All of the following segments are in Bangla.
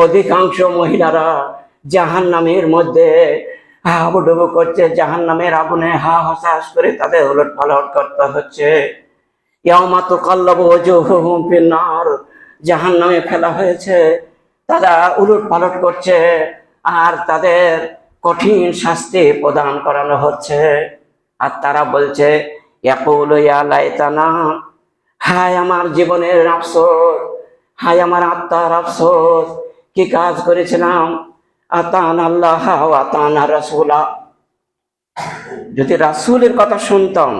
অধিকাংশ মহিলারা জাহান নামের মধ্যে হাবুডুবু করছে জাহান নামের আগুনে হা হসাস করে তাদের উলট পালট করতে হচ্ছে। ইয়ামা তো কাল্লাব নার জাহান নামে ফেলা হয়েছে, তারা উলট পালট করছে আর তাদের কঠিন শাস্তি প্রদান করানো হচ্ছে। আর তারা বলছে হায় আমার জীবনের আফসোস, হায় আমার আত্মার আফসোস কি কাজ করেছিলাম? আতান আল্লাহ, আতান রাসুলা। যদি রাসুলের কথা শুনতাম,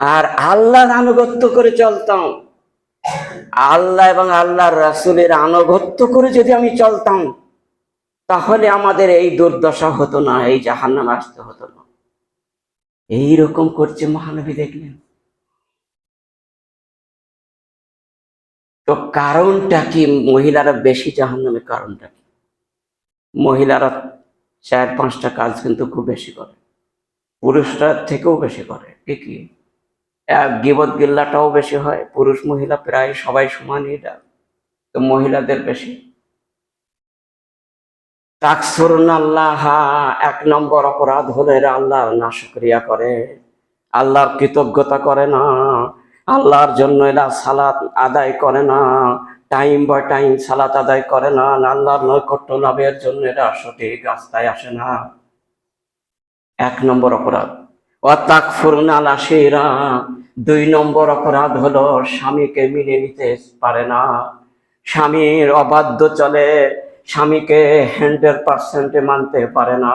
আর আল্লাহর আনুগত্য করে চলতাম, আল্লাহ এবং আল্লাহর রাসুলের আনুগত্য করে যদি আমি চলতাম, তাহলে আমাদের এই দুর্দশা হতো না, এই জাহান্নাম আসতে হতো না। এইরকম করছে মহানবী দেখলেন। তো কারণটা কি? মহিলারা বেশি জাহান্নামে কারণটা কি? মহিলারা চার পাঁচটা কাজ কিন্তু খুব বেশি করে। পুরুষরা থেকেও বেশি করে কি? কি গিবত গিল্লাটাও বেশি হয়, পুরুষ মহিলা প্রায় সবাই সমানই এটা তো মহিলাদের বেশি। আল্লাহ, এক নম্বর অপরাধ হলে আল্লাহ আল্লাহর নাশকরিয়া করে, আল্লাহর কৃতজ্ঞতা করে না। আল্লাহর জন্য এরা সালাত আদায় করে না। টাইম বাই টাইম সালাত আদায় করে না। আল্লাহর নৈকট্য লাভের জন্য এরা সঠিক রাস্তায় আসে না। এক নম্বর অপরাধ। ও তাকফুরুন আল আশিরা দুই নম্বর অপরাধ হলো স্বামীকে মেনে নিতে পারে না। স্বামীর অবাধ্য চলে। স্বামীকে হান্ড্রেড পার্সেন্টে মানতে পারে না।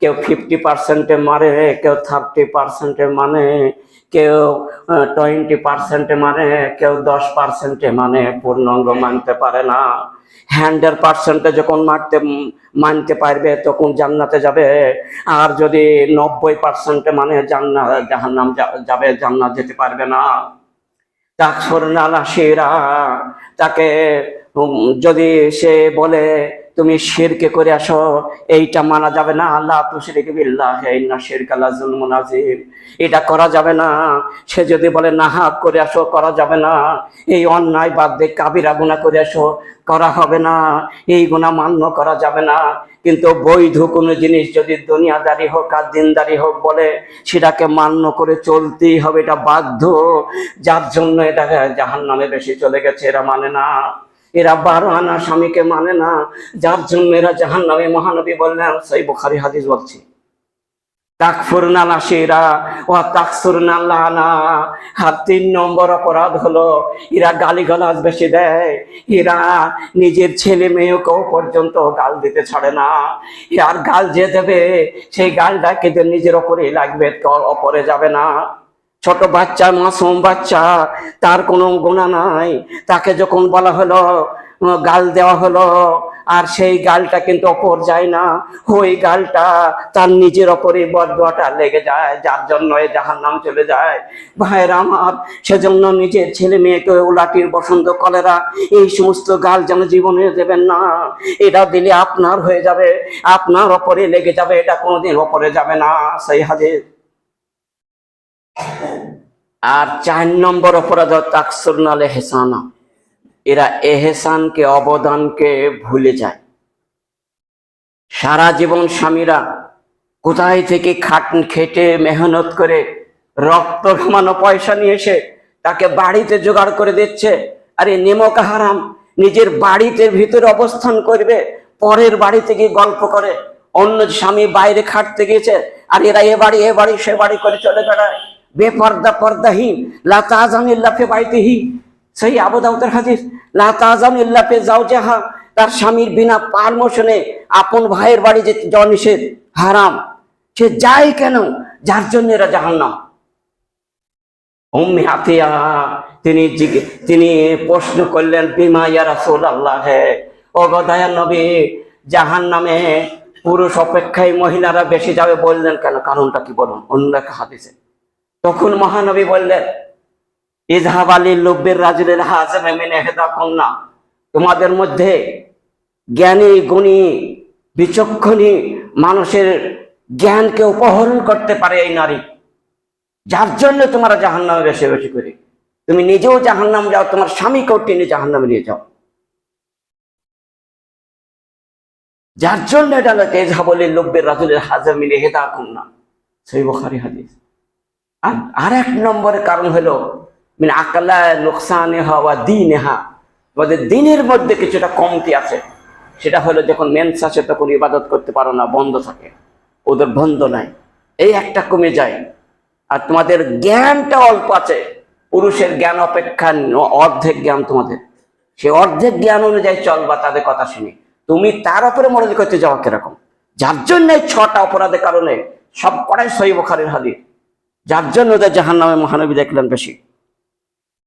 কেউ ফিফটি পার্সেন্টে মারে, কেউ থার্টি পার্সেন্টে মানে কেউ টোয়েন্টি পার্সেন্টে মানে কেউ দশ পার্সেন্টে মানে পূর্ণাঙ্গ মানতে পারে না। হান্ড্রেড পার্সেন্টে যখন মারতে, মানতে পারবে, তখন জান্নাতে যাবে। আর যদি নব্বই পার্সেন্টে মানে জান্নাত জাহান্নাম যা- যাবে, জান্নাত যেতে পারবে না। তাকে যদি সে বলে তুমি শিরকে করে আসো, এইটা মানা যাবে না। আল্লাহ তুশরিক বিল্লাহ, ইন্না শিরকা লাযুলমুন আযীম। এটা করা যাবে না। সে যদি বলে, না নাহাক করে আসো, করা যাবে না। এই অন্যায় বাদ দিয়ে কাবিরা গুনাহ করে আসো, করা হবে না। এই গুনাহ মান্য করা যাবে না। কিন্তু বৈধ কোনো জিনিস যদি দুনিয়াদারি হোক আর দিনদারি হোক বলে, সেটাকে মান্য করে চলতেই হবে। এটা বাধ্য। যার জন্য এটা জাহান নামে বেশি চলে গেছে, এরা মানে না। এরা বারো আনা, স্বামীকে মানে না। যার জন্য এরা জাহান নামে মহানবী বললেন সেই বোখারি হাদিস বলছি। তিন নম্বর অপরাধ হলো, এরা গালিগালাজ বেশি দেয়। এরা নিজের ছেলে মেয়েকেও পর্যন্ত গাল দিতে ছাড়ে না। আর গাল যে দেবে, সেই গালটা কিন্তু নিজের ওপরেই লাগবে ওপরে যাবে না। ছোট বাচ্চা, মাসুম বাচ্চা, তার কোনো গোনা নাই। তাকে যখন বলা হলো, গাল দেওয়া হলো, আর সেই গালটা কিন্তু অপর যায় না। ওই গালটা তার নিজের ওপরে বদুয়াটা লেগে যায়, যার জন্য এই জাহার নাম চলে যায়। ভাইয়ের আমার, সেজন্য নিজের ছেলে মেয়েকে উলাটির বসন্ত কলেরা, এই সমস্ত গাল যেন জীবনে দেবেন না। এটা দিলে আপনার হয়ে যাবে, আপনার ওপরে লেগে যাবে, এটা কোনোদিন ওপরে যাবে না, সেই হাদিস। আর চার নম্বর অপরাধ তাকসুরনালে হেসানা এরা এহেসানকে, অবদানকে ভুলে যায়। সারা জীবন স্বামীরা কোথায় থেকে খাট খেটে মেহনত করে রক্ত ঘামানো পয়সা নিয়ে এসে তাকে বাড়িতে জোগাড় করে দিচ্ছে, আরে নেমক হারাম নিজের বাড়িতে ভিতরে অবস্থান করবে, পরের বাড়িতে গিয়ে গল্প করে, অন্য স্বামী বাইরে খাটতে গিয়েছে, আর এরা এ বাড়ি এ বাড়ি, সে বাড়ি করে চলে বেড়ায়। বেপর্দা পর্দাহীন লাতাজাম ইল্লাফে বাইতেহি। সেই আবুদাউদের হাদিস লাতাজাম ইল্লাফে যাও যাহা তার স্বামীর বিনা পারমোশনে আপন ভাইয়ের বাড়ি যে যাওয়া হারাম। সে যায় কেন? যার জন্য এরা জাহান্নাম। উম্মি তিনি তিনি প্রশ্ন করলেন জাহান নামে পুরুষ অপেক্ষায় মহিলারা বেশি যাবে বললেন কেন? কারণটা কি বলুন? অন্য একটা হাদিসে। তখন মহানবী বললেন, ইজহাব আলী লব্বের রাজুলের হাজমে মেনে হেদা কন্যা। তোমাদের মধ্যে জ্ঞানী, গুণী, বিচক্ষণী মানুষের জ্ঞানকে উপহরণ করতে পারে এই নারী। যার জন্য তোমরা জাহান নামে বেশি বেশি করে। তুমি নিজেও জাহান নাম যাও, তোমার স্বামীকেও টেনে জাহান নামে নিয়ে যাও। যার জন্য এটা না তেজহাবলি লব্বের রাজুলের হাজামিনে হেদা কন্যা। সেই বখারি হাদিস। আর এক নম্বরের কারণ হলো মানে আকালা লোকসানে হওয়া দিন হা আমাদের দিনের মধ্যে কিছুটা কমতি আছে। সেটা হলো যখন মেন্স আছে তখন ইবাদত করতে পারো না, বন্ধ থাকে। ওদের বন্ধ নাই। এই একটা কমে যায়। আর তোমাদের জ্ঞানটা অল্প আছে। পুরুষের জ্ঞান অপেক্ষা অর্ধেক জ্ঞান তোমাদের। সে অর্ধেক জ্ঞান অনুযায়ী চলবা তাদের কথা শুনি। তুমি তার উপরে মনোযোগ করতে যাওয়া কীরকম। যার জন্য ছটা অপরাধের কারণে সব কটাই সই বখারের হাদিস। যার জন্য ওদের জাহান নামে মহানবী দেখলেন বেশি।